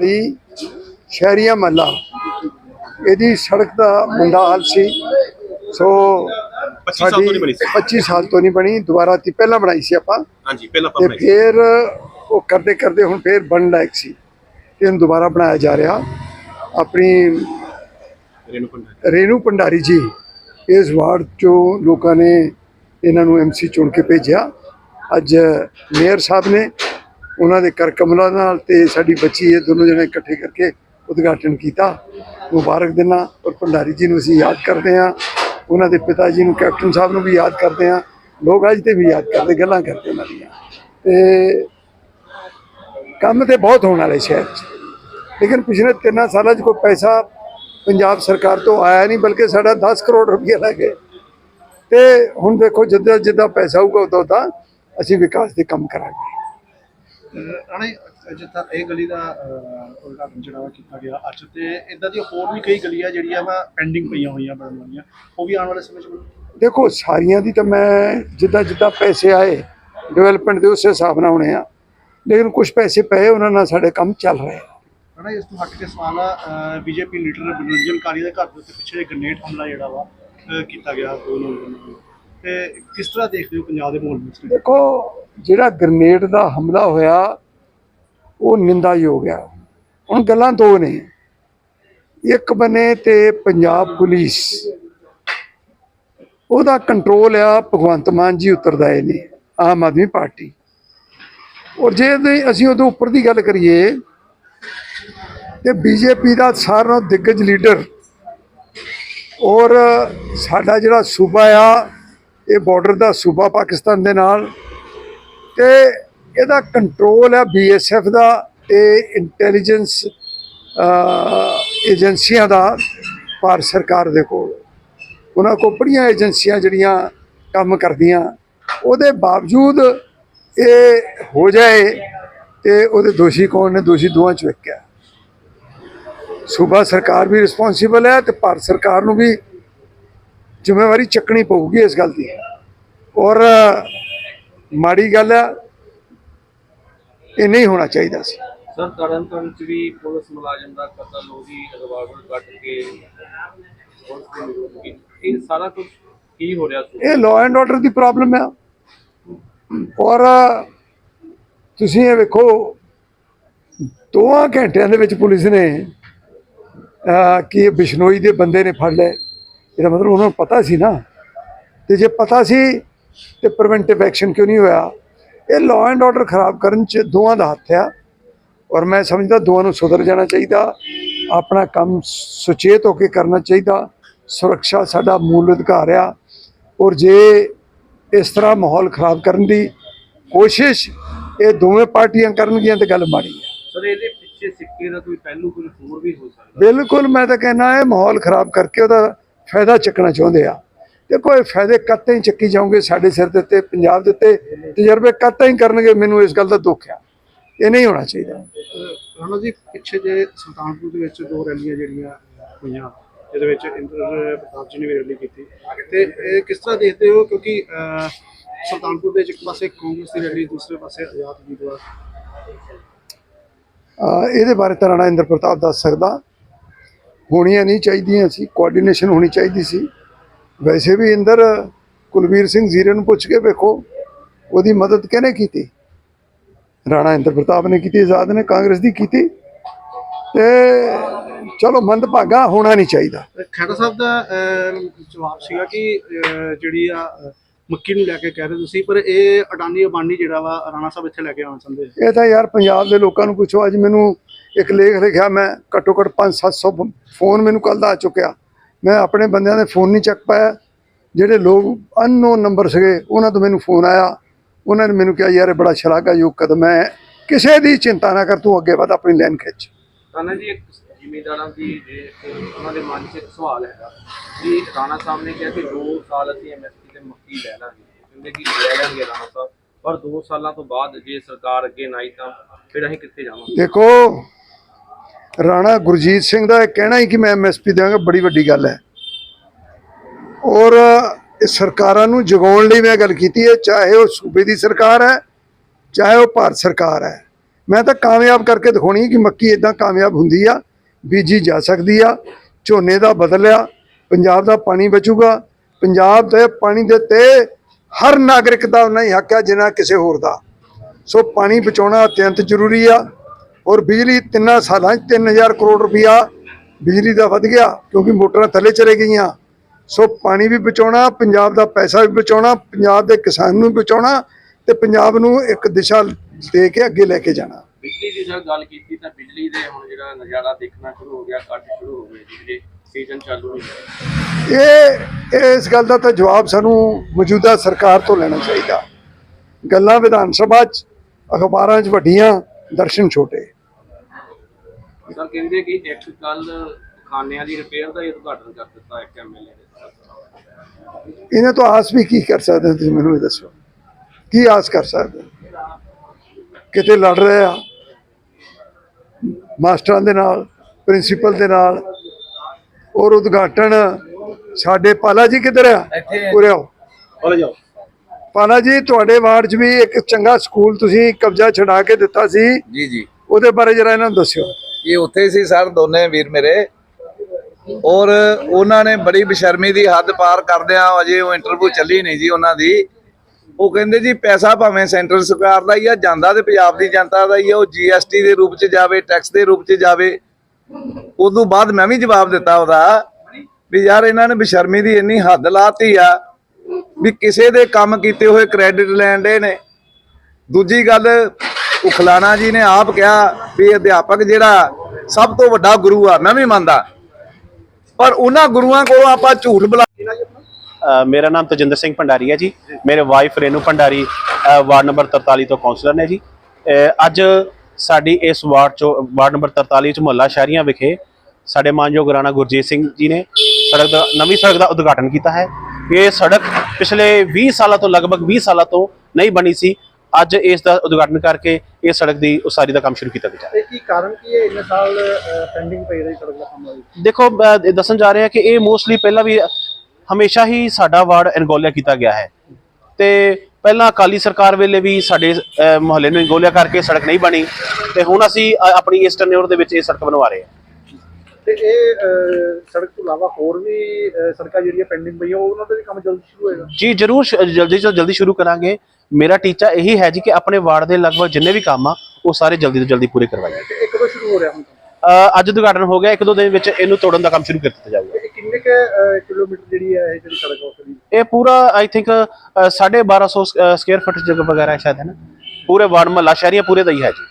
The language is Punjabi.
ਵਾਲੀ ਸ਼ਹਿਰੀਆ ਮਹੱਲਾ। ਇਹਦੀ ਸੜਕ ਦਾ ਮੁੰਡਾ ਹਾਲ ਸੀ। ਸੋ 25 ਸਾਲ ਤੋਂ ਨਹੀਂ ਬਣੀ ਸੀ। 25 ਸਾਲ ਤੋਂ ਨਹੀਂ ਬਣੀ। ਦੁਬਾਰਾ ਤੀ ਪਹਿਲਾਂ ਬਣਾਈ ਸੀ ਆਪਾਂ। ਹਾਂਜੀ ਪਹਿਲਾਂ ਤੇ ਆਪਾਂ ਬਣਾਈ ਫਿਰ ਉਹ ਕਰਦੇ ਕਰਦੇ ਹੁਣ ਫਿਰ ਬਣਨ ਲਾਇਕ ਸੀ। ਇਹਨੂੰ ਦੁਬਾਰਾ ਬਣਾਇਆ ਜਾ ਰਿਹਾ। ਆਪਣੀ ਰੇਨੂ ਭੰਡਾਰੀ। ਜੀ ਇਸ ਵਾਰਡ ਚੋਂ ਲੋਕਾਂ ਨੇ ਇਹਨਾਂ ਨੂੰ ਐਮਸੀ ਚੁਣ ਕੇ ਭੇਜਿਆ। ਅੱਜ ਮੇਅਰ ਸਾਹਿਬ ਨੇ ਉਹਨਾਂ ਦੇ ਕਰ ਕਮਲਾਂ ਨਾਲ ਤੇ ਸਾਡੀ ਬੱਚੀ ਇਹ ਦੋਨੋਂ ਜਣੇ ਇਕੱਠੇ ਕਰਕੇ ਉਦਘਾਟਨ ਕੀਤਾ। ਮੁਬਾਰਕ ਦਿਨਾ, ਔਰ ਭੰਡਾਰੀ ਜੀ ਨੂੰ ਅਸੀਂ ਯਾਦ ਕਰਦੇ ਹਾਂ। ਉਹਨਾਂ ਦੇ ਪਿਤਾ ਜੀ ਨੂੰ, ਕੈਪਟਨ ਸਾਹਿਬ ਨੂੰ ਵੀ ਯਾਦ ਕਰਦੇ ਹਾਂ। ਲੋਕ ਅੱਜ ਤੇ ਵੀ ਯਾਦ ਕਰਦੇ, ਗੱਲਾਂ ਕਰਦੇ ਉਹਨਾਂ ਦੀਆਂ। ਤੇ ਕੰਮ ਤੇ ਬਹੁਤ ਹੋਣ ਵਾਲੇ ਸ਼ਹਿਰ 'ਚ। ਲੇਕਿਨ ਪਿਛਲੇ ਤਿੰਨਾਂ ਸਾਲਾਂ 'ਚ ਕੋਈ ਪੈਸਾ ਪੰਜਾਬ ਸਰਕਾਰ ਤੋਂ ਆਇਆ ਨਹੀਂ, ਬਲਕਿ ਸਾਡਾ 10 ਕਰੋੜ ਰੁਪਏ ਲੱਗੇ ਤੇ ਹੁਣ ਦੇਖੋ, ਜਿੱਦਾਂ ਜਿੱਦਾਂ ਪੈਸਾ ਆਊਗਾ, ਉਦੋਂ ਤਾਂ ਅਸੀਂ ਵਿਕਾਸ ਦੇ ਕੰਮ ਕਰਾਂਗੇ। ਰਾਣੇ ਜਿੱਦਾਂ ਇਹ ਗਲੀ ਦਾ ਉਦਘਾਟਨ ਜਿਹੜਾ ਵਾ ਕੀਤਾ ਗਿਆ ਅੱਜ ਤੇ ਇਦਾਂ ਦੀਆਂ ਹੋਰ ਵੀ ਕਈ ਗਲੀਆਂ ਜਿਹੜੀਆਂ ਵਾ ਪੈਂਡਿੰਗ ਪਈਆਂ ਹੋਈਆਂ ਬਣਨ ਵਾਲੀਆਂ ਉਹ ਵੀ ਆਉਣ ਵਾਲੇ ਸਮੇਂ 'ਚ ਦੇਖੋ ਸਾਰੀਆਂ ਦੀ ਤਾਂ ਮੈਂ ਜਿੱਦਾਂ ਜਿੱਦਾਂ ਪੈਸੇ ਆਏ ਡਿਵੈਲਪਮੈਂਟ ਦੇ ਉਸੇ ਹਿਸਾਬ ਨਾਲ ਹੋਣੇ ਆ। ਲੇਕਿਨ ਕੁਝ ਪੈਸੇ ਪਏ ਉਹਨਾਂ ਨਾਲ ਸਾਡੇ ਕੰਮ ਚੱਲ ਰਹੇ ਆ। ਰਾਣੇ ਇਸ ਤੋਂ ਹੱਟ ਕੇ ਸਵਾਲ ਆ ਬੀਜੇਪੀ ਲੀਡਰ ਬਲਵਿੰਦਰ ਕਾਰੀ ਦੇ ਘਰ ਦੇ ਉੱਤੇ ਪਿੱਛੇ ਗ੍ਰਨੇਡ ਹਮਲਾ ਜਿਹੜਾ ਵਾ ਕੀਤਾ ਗਿਆ ਦੋ ਨੌਜਵਾਨਾਂ ਨੂੰ। ਤੇ ਕਿਸ ਤਰ੍ਹਾਂ ਦੇਖਦੇ ਹੋ ਪੰਜਾਬ ਦੇ ਮਾਹੌਲ ਵਿੱਚ? ਦੇਖੋ ਜਿਹੜਾ ਗ੍ਰਨੇਡ ਦਾ ਹਮਲਾ ਹੋਇਆ, ਉਹ ਨਿੰਦਾਯੋਗ ਆ। ਹੁਣ ਗੱਲਾਂ ਦੋ ਨੇ। ਇੱਕ ਬਨੇ ਤੇ ਪੰਜਾਬ ਪੁਲਿਸ। ਉਹਦਾ ਕੰਟਰੋਲ ਆ, ਭਗਵੰਤ ਮਾਨ ਜੀ ਉਤਰਦਾ ਉਤਰਦਾਏ ਨੇ, ਆਮ ਆਦਮੀ ਪਾਰਟੀ। ਔਰ ਜੇ ਅਸੀਂ ਉਹਦੇ ਉੱਪਰ ਦੀ ਗੱਲ ਕਰੀਏ, ਤੇ ਬੀਜੇਪੀ ਦਾ ਸਾਰਿਆਂ ਦਿੱਗਜ ਲੀਡਰ ਔਰ ਸਾਡਾ ਜਿਹੜਾ ਸੂਬਾ ਆ, ਇਹ ਬਾਰਡਰ ਦਾ ਸੂਬਾ ਪਾਕਿਸਤਾਨ ਦੇ ਨਾਲ ਤੇ ਇਹਦਾ ਕੰਟਰੋਲ ਹੈ ਬੀਐਸਐਫ ਦਾ ਤੇ ਇੰਟੈਲੀਜੈਂਸ ਏਜੰਸੀਆਂ ਦਾ ਭਾਰਤ ਸਰਕਾਰ ਦੇ ਕੋਲ। ਉਹਨਾਂ ਕੋਲ ਬੜੀਆਂ ਏਜੰਸੀਆਂ ਜਿਹੜੀਆਂ ਕੰਮ ਕਰਦੀਆਂ। ਉਹਦੇ ਬਾਵਜੂਦ ਇਹ ਹੋ ਜਾਏ ਤੇ ਉਹਦੇ ਦੋਸ਼ੀ ਕੌਣ ਨੇ? ਦੋਸ਼ੀ ਦੋਵਾਂ ਚ ਵੇਖਿਆ ਸੂਬਾ ਸਰਕਾਰ ਵੀ ਰਿਸਪੌਂਸਿਬਲ ਹੈ ਤੇ ਭਾਰਤ ਸਰਕਾਰ ਨੂੰ ਵੀ ਜ਼ਿੰਮੇਵਾਰੀ ਚੱਕਣੀ ਪਊਗੀ ਇਸ ਗੱਲ ਦੀ। ਔਰ ਮਾੜੀ ਗੱਲ ਹੈ ਇਹ ਨਹੀਂ ਹੋਣਾ ਚਾਹੀਦਾ ਸੀ। ਸਰ ਤਰਨਤਾਰਨ ਚ ਵੀ ਪੁਲਿਸ ਮੁਲਾਜ਼ਮ ਦਾ ਕਤਲ ਹੋ ਗਈ ਰਿਵਾਲਵਰ ਕੱਢ ਕੇ ਪੁਲਿਸ ਦੀ ਮੌਜੂਦਗੀ ਇਹ ਸਾਰਾ ਕੁਝ ਕੀ ਹੋ ਰਿਹਾ ਸੀ? ਇਹ ਲਾਅ ਐਂਡ ਆਰਡਰ ਦੀ ਪ੍ਰੋਬਲਮ ਹੈ ਔਰ ਤੁਸੀਂ ਇਹ ਵੇਖੋ ਦੋਆਂ ਘੰਟਿਆਂ ਦੇ ਵਿੱਚ ਪੁਲਿਸ ਨੇ ਅਹ, ਕਿ ਇਹ ਬਿਸ਼ਨੋਈ ਦੇ ਬੰਦੇ ਨੇ ਫੜ ਲਏ। ਇਹਦਾ ਮਤਲਬ ਉਹਨਾਂ ਨੂੰ ਪਤਾ ਸੀ ਨਾ। ਤੇ ਜੇ ਪਤਾ ਸੀ ਤੇ ਪ੍ਰੀਵੈਂਟਿਵ ਐਕਸ਼ਨ ਕਿਉਂ ਨਹੀਂ ਹੋਇਆ? ਇਹ ਲਾਅ ਐਂਡ ਆਰਡਰ ਖਰਾਬ ਕਰਨ ਚ ਦੋਵਾਂ ਦਾ ਹੱਥ ਆ ਔਰ ਮੈਂ ਸਮਝਦਾ ਦੋਵਾਂ ਨੂੰ ਸੁਧਰ ਜਾਣਾ ਚਾਹੀਦਾ ਆਪਣਾ ਕੰਮ ਸੁਚੇਤ ਹੋ ਕੇ ਕਰਨਾ ਚਾਹੀਦਾ ਸੁਰੱਖਿਆ ਸਾਡਾ ਮੂਲ ਅਧਿਕਾਰ ਆ ਔਰ ਜੇ ਇਸ ਤਰ੍ਹਾਂ ਮਾਹੌਲ ਖਰਾਬ ਕਰਨ ਦੀ ਕੋਸ਼ਿਸ਼ ਇਹ ਦੋਵੇਂ ਪਾਰਟੀਆਂ ਕਰਨਗੀਆਂ ਤੇ ਗੱਲ ਮਾੜੀ ਹੈ ਸਰ ਇਹਦੇ ਪਿੱਛੇ ਸਿੱਕੇ ਦਾ ਕੋਈ ਪਹਿਲੂ ਕੋਈ ਹੋਰ ਵੀ ਹੋ ਸਕਦਾ? ਬਿਲਕੁਲ ਮੈਂ ਤਾਂ ਕਹਿੰਦਾ ਇਹ ਮਾਹੌਲ ਖਰਾਬ ਕਰਕੇ ਉਹਦਾ ਫਾਇਦਾ ਚੱਕਣਾ ਚਾਹੁੰਦੇ ਆ। ਦੇਖੋ ਇਹ ਫਾਇਦੇ ਕੱਤੇ ਹੀ ਚੱਕੀ ਜਾਓਗੇ ਸਾਡੇ ਸਿਰ ਦੇ ਉੱਤੇ ਪੰਜਾਬ ਦੇ ਉੱਤੇ ਤਜਰਬੇ ਕੱਤੇ ਹੀ ਕਰਨਗੇ ਮੈਨੂੰ ਇਸ ਗੱਲ ਦਾ ਦੁੱਖ ਆ। ਇਹ ਨਹੀਂ ਹੋਣਾ ਚਾਹੀਦਾ। ਰਾਣਾ ਜੀ ਪਿੱਛੇ ਜੇ ਸੁਲਤਾਨਪੁਰ ਦੇ ਵਿੱਚ ਦੋ ਰੈਲੀਆਂ ਜਿਹੜੀਆਂ ਹੋਈਆਂ ਜਿਹਦੇ ਵਿੱਚ ਇੰਦਰ ਪ੍ਰਤਾਪ ਜੀ ਨੇ ਵੀ ਰੈਲੀ ਕੀਤੀ ਤੇ ਇਹ ਕਿਸ ਤਰ੍ਹਾਂ ਦੇਖਦੇ ਹੋ? ਕਿਉਂਕਿ ਸੁਲਤਾਨਪੁਰ ਦੇ ਵਿੱਚ ਇੱਕ ਪਾਸੇ ਕਾਂਗਰਸ ਦੀ ਰੈਲੀ ਦੂਸਰੇ ਪਾਸੇ ਆਜ਼ਾਦ ਉਮੀਦਵਾਰ ਇਹਦੇ ਬਾਰੇ ਤਾਂ ਰਾਣਾ ਇੰਦਰ ਪ੍ਰਤਾਪ ਦੱਸ ਸਕਦਾ। ਹੋਣੀਆਂ ਨਹੀਂ ਚਾਹੀਦੀਆਂ ਸੀ ਕੋਆਰਡੀਨੇਸ਼ਨ ਹੋਣੀ ਚਾਹੀਦੀ ਸੀ। ਵੈਸੇ ਵੀ ਇੰਦਰ ਕੁਲਵੀਰ ਸਿੰਘ ਜ਼ੀਰੇ ਨੂੰ ਪੁੱਛ ਕੇ ਵੇਖੋ ਉਹਦੀ ਮਦਦ ਕਿਹਨੇ ਕੀਤੀ? ਰਾਣਾ ਇੰਦਰ ਪ੍ਰਤਾਪ ਨੇ ਕੀਤੀ ਆਜ਼ਾਦ ਨੇ ਕਾਂਗਰਸ ਦੀ ਕੀਤੀ। ਤੇ ਚਲੋ ਮੰਦਭਾਗਾ ਹੋਣਾ ਨਹੀਂ ਚਾਹੀਦਾ। ਖੈਰਾ ਸਾਹਿਬ ਦਾ ਜਵਾਬ ਸੀਗਾ ਕਿ ਜਿਹੜੀ ਆ ਮੱਕੀ ਨੂੰ ਲੈ ਕੇ ਕਹਿ ਰਹੇ ਤੁਸੀਂ ਪਰ ਇਹ ਅਡਾਨੀ ਅਬਾਨੀ ਜਿਹੜਾ ਵਾ ਰਾਣਾ ਸਾਹਿਬ ਇੱਥੇ ਲੈ ਕੇ ਆਉਣਾ ਚਾਹੁੰਦੇ ਇਹ ਤਾਂ ਯਾਰ ਪੰਜਾਬ ਦੇ ਲੋਕਾਂ ਨੂੰ ਪੁੱਛੋ ਅੱਜ ਮੈਨੂੰ ਇੱਕ ਲੇਖ ਲਿਖਿਆ ਮੈਂ ਘੱਟੋ ਘੱਟ 5-700 ਫੋਨ ਮੈਨੂੰ ਕੱਲ ਦਾ ਆ ਚੁੱਕਿਆ। ਮੈਂ ਆਪਣੇ ਬੰਦਿਆਂ ਦੇ ਫੋਨ ਨਹੀਂ ਚੱਕ ਪਾਇਆ। ਜਿਹੜੇ ਲੋਕ ਅਨਨੋਨ ਨੰਬਰ ਸੀਗੇ ਉਹਨਾਂ ਤੋਂ ਮੈਨੂੰ ਫੋਨ ਆਇਆ। ਉਹਨਾਂ ਨੇ ਮੈਨੂੰ ਕਿਹਾ ਯਾਰ ਇਹ ਬੜਾ ਸ਼ਲਾਘਾਯੋਗ ਕਦਮ ਹੈ। ਕਿਸੇ ਦੀ ਚਿੰਤਾ ਨਾ ਕਰ ਤੂੰ ਅੱਗੇ ਵਧ ਆਪਣੀ ਲਾਈਨ ਖਿੱਚ। ਰਾਣਾ ਜੀ ਇੱਕ ਜ਼ਿਮੀਂਦਾਰਾਂ ਦੀ ਜੇ ਉਹਨਾਂ ਦੇ ਮਨ 'ਚ ਇੱਕ ਸਵਾਲ ਹੈਗਾ ਕਿ ਰਾਣਾ ਸਾਹਿਬ ਨੇ ਕਿਹਾ ਕਿ 2 ਸਾਲ ਅਸੀਂ ਐਮਐਸਪੀ ਤੇ ਮੱਕੀ ਲੈ ਲਾਂਗੇ। ਕਹਿੰਦੇ ਕਿ ਲੈ ਰਾਣਾ ਸਾਹਿਬ ਪਰ 2 ਸਾਲਾਂ ਤੋਂ ਬਾਅਦ ਜੇ ਸਰਕਾਰ ਅੱਗੇ ਨਾ ਆਈ ਤਾਂ ਫਿਰ ਅਸੀਂ ਕਿੱਥੇ ਜਾਵਾਂਗੇ? ਦੇਖੋ ਰਾਣਾ ਗੁਰਜੀਤ ਸਿੰਘ ਦਾ ਇਹ ਕਹਿਣਾ ਹੀ ਕਿ ਮੈਂ ਐਮਐਸਪੀ ਦੇਵਾਂਗਾ ਬੜੀ ਵੱਡੀ ਗੱਲ ਹੈ। ਔਰ ਇਹ ਸਰਕਾਰਾਂ ਨੂੰ ਜਗਾਉਣ ਲਈ ਮੈਂ ਗੱਲ ਕੀਤੀ ਹੈ, ਚਾਹੇ ਉਹ ਸੂਬੇ ਦੀ ਸਰਕਾਰ ਹੈ, ਚਾਹੇ ਉਹ ਭਾਰਤ ਸਰਕਾਰ ਹੈ। ਮੈਂ ਤਾਂ ਕਾਮਯਾਬ ਕਰਕੇ ਦਿਖਾਉਣੀ ਕਿ ਮੱਕੀ ਇਦਾਂ ਕਾਮਯਾਬ ਹੁੰਦੀ ਆ, ਬੀਜੀ ਜਾ ਸਕਦੀ ਆ, ਝੋਨੇ ਦਾ ਬਦਲਿਆ ਪੰਜਾਬ ਦਾ ਪਾਣੀ ਬਚੂਗਾ, ਪੰਜਾਬ ਦੇ ਪਾਣੀ ਦੇ ਤੇ ਹਰ ਨਾਗਰਿਕ ਦਾ ਉਹਨਾਂ ਹੀ ਹੱਕ ਹੈ ਜਿੰਨਾ ਕਿਸੇ ਹੋਰ ਦਾ। ਸੋ ਪਾਣੀ ਬਚਾਉਣਾ ਅਤਿਅੰਤ ਜ਼ਰੂਰੀ ਆ। ਔਰ ਬਿਜਲੀ ਤਿੰਨਾਂ ਸਾਲਾਂ 'ਚ 3000 ਕਰੋੜ ਰੁਪਇਆ ਬਿਜਲੀ ਦਾ ਵਧ ਗਿਆ ਕਿਉਂਕਿ ਮੋਟਰਾਂ ਥੱਲੇ ਚਲੇ ਗਈਆਂ। ਸੋ ਪਾਣੀ ਵੀ ਬਚਾਉਣਾ ਪੰਜਾਬ ਦਾ ਪੈਸਾ ਵੀ ਬਚਾਉਣਾ ਪੰਜਾਬ ਦੇ ਕਿਸਾਨ ਨੂੰ ਬਚਾਉਣਾ ਤੇ ਪੰਜਾਬ ਨੂੰ ਇੱਕ ਦਿਸ਼ਾ ਦੇ ਕੇ ਅੱਗੇ ਲੈ ਕੇ ਜਾਣਾ। ਬਿਜਲੀ ਦੀ ਸਰ ਗੱਲ ਕੀਤੀ ਤਾਂ ਬਿਜਲੀ ਦੇ ਹੁਣ ਜਿਹੜਾ ਨਜ਼ਾਰਾ ਦੇਖਣਾ ਸ਼ੁਰੂ ਹੋ ਗਿਆ ਕੱਟ ਸ਼ੁਰੂ ਹੋ ਗਏ ਜਿਹੜੇ ਸੀਜ਼ਨ ਚਾਲੂ ਨਹੀਂ ਹੋਇਆ। ਇਹ ਇਸ ਗੱਲ ਦਾ ਤਾਂ ਜਵਾਬ ਸਾਨੂੰ ਮੌਜੂਦਾ ਸਰਕਾਰ ਤੋਂ ਲੈਣਾ ਚਾਹੀਦਾ। ਗੱਲਾਂ ਵਿਧਾਨ ਸਭਾ 'ਚ ਅਖਬਾਰਾਂ 'ਚ ਵੱਡੀਆਂ ਦਰਸ਼ਨ ਛੋਟੇ। ਸਰ ਕਹਿੰਦੇ ਕਿ ਇੱਕ ਕੱਲ ਖਾਨਿਆਂ ਦੀ ਰਿਪੇਅਰ ਦਾ ਹੀ ਉਦਘਾਟਨ ਕਰ ਦਿੱਤਾ ਇੱਕ ਐਮਐਲਏ ਨੇ ਇਹਨਾਂ ਤੋਂ ਆਸ ਵੀ ਕੀ ਕਰ ਸਕਦੇ ਤੁਸੀਂ ਮੈਨੂੰ ਇਹ ਦੱਸੋ? ਕੀ ਆਸ ਕਰ ਸਕਦੇ? ਕਿਤੇ ਲੜ ਰਹੇ ਆ? ਮਾਸਟਰਾਂ ਦੇ ਨਾਲ ਪ੍ਰਿੰਸੀਪਲ ਦੇ ਨਾਲ ਔਰ ਉਦਘਾਟਨ ਸਾਡੇ ਪਾਲਾ ਜੀ ਕਿੱਧਰ ਆ? ਉਰੇ ਆਓ। ਬੋਲੇ ਜਾਓ ਪਾਲਾ ਜੀ ਤੁਹਾਡੇ ਵਾਰਡ 'ਚ ਵੀ ਇੱਕ ਚੰਗਾ ਸਕੂਲ ਤੁਸੀਂ ਕਬਜ਼ਾ ਛਡਾ ਕੇ ਦਿੱਤਾ ਸੀ। ਜੀ ਜੀ। ਉਹਦੇ ਬਾਰੇ ਜਰਾ ਇਹਨਾਂ ਨੂੰ ਦੱਸਿਓ। ਇਹ ਉੱਥੇ ਸੀ ਸਰ ਦੋਨੇ ਵੀਰ ਮੇਰੇ। ਔਰ ਉਹਨਾਂ ਨੇ ਬੜੀ ਬੇਸ਼ਰਮੀ ਦੀ ਹੱਦ ਪਾਰ ਕਰਦਿਆਂ ਅਜੇ ਉਹ ਇੰਟਰਵਿਊ ਚੱਲੀ ਨਹੀਂ ਜੀ ਉਹਨਾਂ ਦੀ। ਉਹ ਕਹਿੰਦੇ ਜੀ ਪੈਸਾ ਭਾਵੇਂ ਸੈਂਟਰਲ ਸਰਕਾਰ ਦਾ ਹੀ ਆ ਜਾਂਦਾ ਤੇ ਪੰਜਾਬ ਦੀ ਜਨਤਾ ਦਾ ਹੀ ਆ ਉਹ ਜੀਐਸਟੀ ਦੇ ਰੂਪ ਚ ਜਾਵੇ ਟੈਕਸ ਦੇ ਰੂਪ ਚ ਜਾਵੇ। ਉਦੋਂ ਬਾਅਦ ਮੈਂ ਵੀ ਜਵਾਬ ਦਿੱਤਾ ਉਹਦਾ ਵੀ ਯਾਰ ਇਹਨਾਂ ਨੇ ਬੇਸ਼ਰਮੀ ਦੀ ਇੰਨੀ ਹੱਦ ਲਾਤੀ ਆ। ਵੀ ਕਿਸੇ ਦੇ ਕੰਮ ਕੀਤੇ ਹੋਏ ਕ੍ਰੈਡਿਟ ਲੈਣ ਦੇ ਨੇ। ਦੂਜੀ ਗੱਲ ਉਖਲਾਣਾ ਜੀ ਨੇ ਆਪ ਕਿਹਾ ਵੀ ਅਧਿਆਪਕ ਜਿਹੜਾ ਸਭ ਤੋਂ ਵੱਡਾ ਗੁਰੂ ਆ, ਮੈਂ ਵੀ ਮੰਨਦਾ। ਪਰ ਉਹਨਾਂ ਗੁਰੂਆਂ ਕੋਲੋਂ ਆਪਾਂ ਝੂਠ ਬੁਲਾ ਮੇਰਾ ਨਾਮ ਤਜਿੰਦਰ ਸਿੰਘ ਭੰਡਾਰੀ ਹੈ ਜੀ। ਮੇਰੇ wife Renu Bhandari ward number 43 ਤੋਂ ਕਾਉਂਸਲਰ ਨੇ ਜੀ। ਅੱਜ ਸਾਡੀ ਇਸ ਵਾਰਡ ਚੋਂ, ਵਾਰਡ ਨੰਬਰ 43 ਚ ਮੁਹੱਲਾ ਸ਼ਹਿਰੀਆਂ ਵਿਖੇ ਸਾਡੇ ਮਾਨਯੋਗ ਰਾਣਾ ਗੁਰਜੀਤ ਸਿੰਘ ਜੀ ਨੇ ਸੜਕ ਦਾ ਨਵੀਂ ਸੜਕ ਦਾ ਉਦਘਾਟਨ ਕੀਤਾ ਹੈ। ਇਹ ਸੜਕ ਪਿਛਲੇ 20 ਸਾਲਾਂ ਤੋਂ ਲਗਭਗ 20 ਸਾਲਾਂ ਤੋਂ ਨਹੀਂ ਬਣੀ ਸੀ। ਅੱਜ ਇਸ ਦਾ ਉਦਘਾਟਨ ਕਰਕੇ ਇਹ ਸੜਕ ਦੀ ਉਸਾਰੀ ਦਾ ਕੰਮ ਸ਼ੁਰੂ ਕੀਤਾ ਗਿਆ। ਇਹ ਕੀ ਕਾਰਨ ਕੀ ਹੈ? ਇੰਨੇ ਸਾਲ ਪੈਂਡਿੰਗ ਪਈ ਰਹੀ ਸੜਕ ਦਾ ਕੰਮ ਦੇਖੋ ਅ, ਇਹ ਦੱਸਣ ਜਾ ਰਹੇ ਹਾਂ ਕਿ ਇਹ ਮੋਸਟਲੀ ਪਹਿਲਾਂ ਵੀ ਹਮੇਸ਼ਾ ਹੀ ਸਾਡਾ ਵਾਰਡ ਅਨਗੋਲਿਆ ਕੀਤਾ ਗਿਆ ਹੈ। ਤੇ ਪਹਿਲਾਂ ਅਕਾਲੀ ਸਰਕਾਰ ਵੇਲੇ ਵੀ ਸਾਡੇ ਮੁਹੱਲੇ ਨੂੰ ਅਨਗੋਲਿਆ ਕਰਕੇ ਸੜਕ ਨਹੀਂ ਬਣੀ। ਤੇ ਹੁਣ ਅਸੀਂ ਅ, ਆਪਣੀ ਇਸ ਟਰਨਿਓਰ ਦੇ ਵਿੱਚ ਇਹ ਸੜਕ ਬਣਵਾ ਰਹੇ ਹਾਂ। ਤੇ ਇਹ ਅਹ, ਸੜਕ ਤੋਂ ਇਲਾਵਾ ਹੋਰ ਵੀ ਅਹ, ਸੜਕਾਂ ਜਿਹੜੀਆਂ ਪੈਂਡਿੰਗ ਪਈਆਂ ਉਹਨਾਂ ਦਾ ਵੀ ਕੰਮ ਜਲਦੀ ਸ਼ੁਰੂ ਹੋਏਗਾ? ਜੀ ਜਰੂਰ ਸ਼- ਜਲਦੀ ਤੋਂ ਜਲਦੀ ਸ਼ੁਰੂ ਕਰਾਂਗੇ। ਮੇਰਾ ਟੀਚਾ ਇਹੀ ਹੈ ਜੀ ਕਿ ਆਪਣੇ ਵਾਰਡ ਦੇ ਲਗਭਗ ਜਿੰਨੇ ਵੀ ਕੰਮ ਆ ਉਹ ਸਾਰੇ ਜਲਦੀ ਤੋਂ ਜਲਦੀ ਪੂਰੇ ਕਰਵਾਈਏ ਤੇ ਇਹ ਕਦੋਂ ਸ਼ੁਰੂ ਹੋ ਰਿਹਾ ਹੁਣ ਅ, ਅੱਜ ਉਦਘਾਟਨ ਹੋ ਗਿਆ ਇੱਕ ਦੋ ਦਿਨ ਵਿੱਚ ਇਹਨੂੰ ਤੋੜਨ ਦਾ ਕੰਮ ਸ਼ੁਰੂ ਕਰ ਦਿੱਤਾ ਜਾਊਗਾ। ਇਹ ਕਿੰਨੇ ਕੁ ਅਹ, ਕਿਲੋਮੀਟਰ ਜਿਹੜੀ ਹੈ ਇਹ ਜਿਹੜੀ ਸੜਕ ਉਸ ਦੀ? ਇਹ ਪੂਰਾ ਆਈ ਥਿੰਕ 1250 ਸਕੁਅਰ ਫੁੱਟ ਜਗ੍ਹਾ ਵਗੈਰਾ ਹੈ ਸ਼ਾਇਦ ਹੈ ਨਾ। ਪੂਰੇ ਵਾਰਡ ਮਹੱਲਾ ਸ਼ਹਿਰੀਆਂ ਪੂਰੇ ਦਾ ਹੀ ਹੈ ਜੀ।